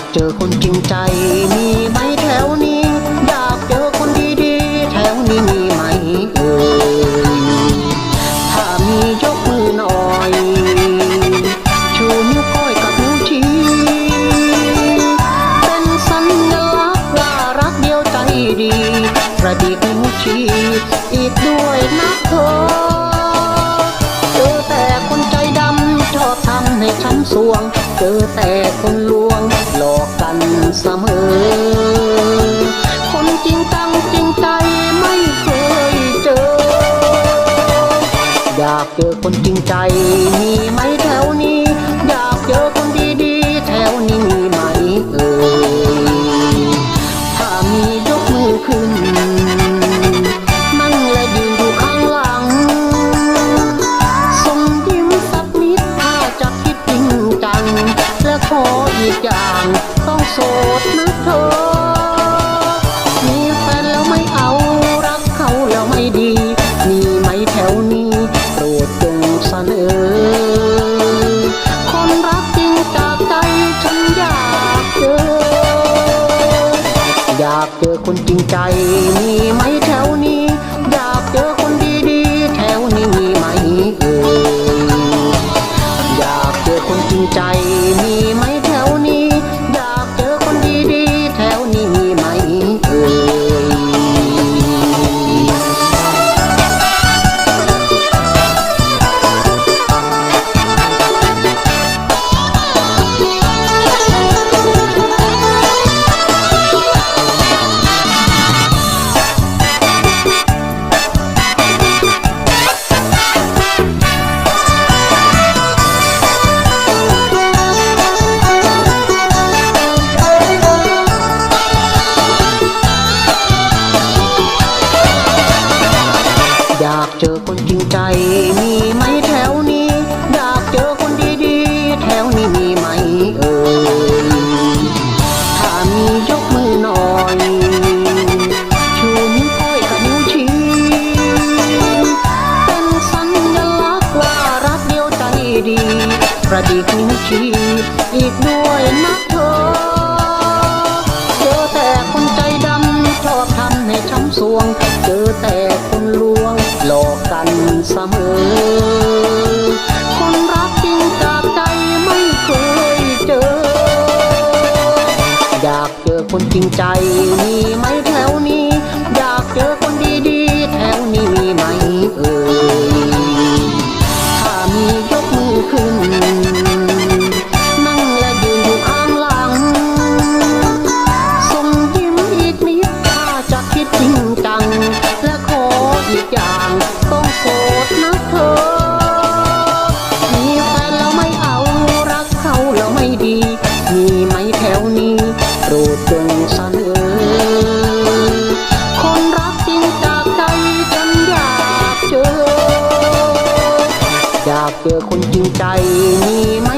ากเจอคนจริงใจ มีไหมแถวนี้ อยากเจอคนดีๆ แถวนี้มีไหมเอ่ยถ้ามียกมือหน่อยชูนิ้วก้อยกับนิ้วชี้เป็นสัญลักษณ์ว่ารักเดียวใจดี ประดิษฐ์นิ้วชี้อีกด้วยนะเธอเจอแต่คนใจดำชอบทำให้ฉันสวง เจอแต่คนลวง เสมอ คนจริงตั้งจริงใจไม่เคยเจอ อยากเจอคนจริงใจมี อีกอย่างต้องโสดนะเธอ มีแฟนแล้วไม่เอารักเขาแล้วไม่ดี มีไหมแถวนี้โปรดจงเสนอ คนรักจริงจากใจฉันอยากเจอ อยากเจอคนจริงใจ มีไหมแถวนี้ากเจอคนจริงใจ มีไหมแถวนี้ อยากเจอคนดีๆ แถวนี้มีไหมเอ่ยถ้ามียกมือหน่อยชูนิ้วก้อยกับนิ้วชี้เป็นสัญลักษณ์ว่ารักเดียวใจดีกระดิกนิ้วชี้อีกด้วยนะเธอเจอแต่คนใจดำชอบทำให้ช้ำสวง เสมอ คนรักจริงจากใจไม่เคยเจอ อยากเจอคนจริงใจากเจอคนจริงใจมีไหม